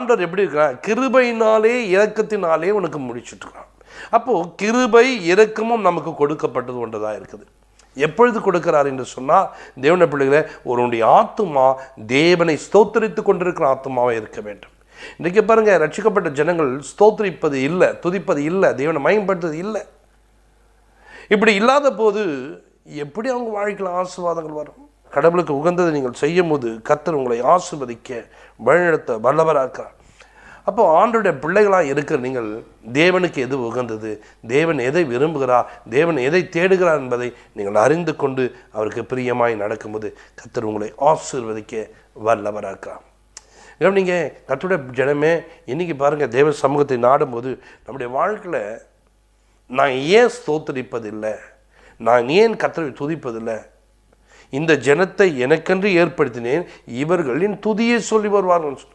ஆண்டவர் எப்படி இருக்கிறார் கிருபையினாலே இறக்கத்தினாலே உனக்கு முடிச்சுட்டுருக்கான். அப்போது கிருபை இறக்கமும் நமக்கு கொடுக்கப்பட்டது ஒன்றதாக இருக்குது. எப்பொழுது கொடுக்கிறார் என்று சொன்னால் தேவன பிள்ளைகளை ஒருவனுடைய ஆத்துமா தேவனை ஸ்தோத்தரித்து கொண்டிருக்கிற ஆத்மாவாக இருக்க வேண்டும். இன்றைக்கி பாருங்க ரட்சிக்கப்பட்ட ஜனங்கள் ஸ்தோத்தரிப்பது இல்லை துதிப்பது இல்லை தேவனை மயம்படுத்துவது இல்லை. இப்படி இல்லாத போது எப்படி அவங்க வாழ்க்கையில் ஆசீர்வாதங்கள் வரும்? கடவுளுக்கு உகந்ததை நீங்கள் செய்யும் போது கத்தர் உங்களை ஆசிர்வதிக்க வழிநடத்த வல்லவராக இருக்கிறார். அப்போ ஆண்டோடைய பிள்ளைகளாக இருக்கிற நீங்கள் தேவனுக்கு எது உகந்தது? தேவன் எதை விரும்புகிறார் தேவன் எதை தேடுகிறார் என்பதை நீங்கள் அறிந்து கொண்டு அவருக்கு பிரியமாய் நடக்கும்போது கத்தர் உங்களை ஆசீர்வதிக்க வல்லவராக்கிறார் கவனிங்க கத்துடைய ஜனமே இன்றைக்கி பாருங்கள் தேவ சமூகத்தை நாடும்போது நம்முடைய வாழ்க்கையில் நான் ஏன் ஸ்தோத்தரிப்பதில்லை? நான் ஏன் கத்தரை துதிப்பதில்லை? இந்த ஜனத்தை எனக்கென்று ஏற்படுத்தினேன் இவர்களின் துதியை சொல்லி வருவார்கள்